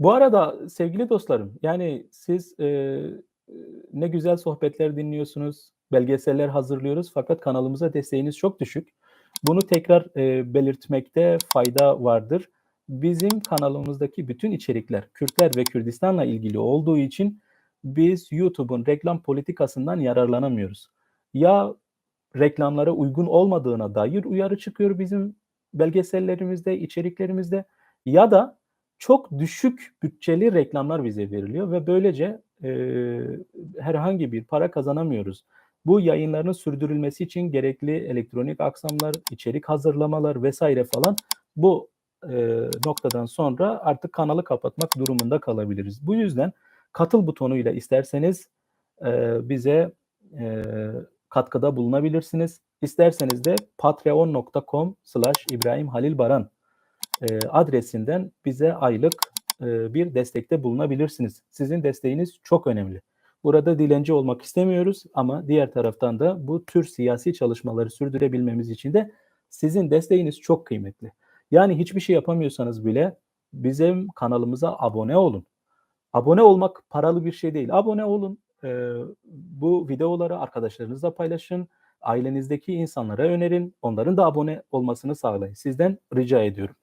Bu arada sevgili dostlarım, yani siz, eee, ne güzel sohbetler dinliyorsunuz, belgeseller hazırlıyoruz fakat kanalımıza desteğiniz çok düşük. Bunu tekrar, eee, belirtmekte fayda vardır. Bizim kanalımızdaki bütün içerikler Kürtler ve Kürdistan'la ilgili olduğu için biz YouTube'un reklam politikasından yararlanamıyoruz. Ya reklamlara uygun olmadığına dair uyarı çıkıyor bizim belgesellerimizde, içeriklerimizde ya da çok düşük bütçeli reklamlar bize veriliyor ve böylece, eee, herhangi bir para kazanamıyoruz. Bu yayınların sürdürülmesi için gerekli elektronik aksamlar, içerik hazırlamalar vs. falan bu, eee, noktadan sonra artık kanalı kapatmak durumunda kalabiliriz. Bu yüzden katıl butonuyla isterseniz, eee, bize, eee, katkıda bulunabilirsiniz. İsterseniz de patreon.com/ibrahimhalilbaran eee, adresinden bize aylık, eee, bir destekte bulunabilirsiniz. Sizin desteğiniz çok önemli. Burada dilenci olmak istemiyoruz ama diğer taraftan da bu tür siyasi çalışmaları sürdürebilmemiz için de sizin desteğiniz çok kıymetli. Yani hiçbir şey yapamıyorsanız bile bizim kanalımıza abone olun. Abone olmak paralı bir şey değil. Abone olun, eee, bu videoları arkadaşlarınızla paylaşın, ailenizdeki insanlara önerin, onların da abone olmasını sağlayın. Sizden rica ediyorum.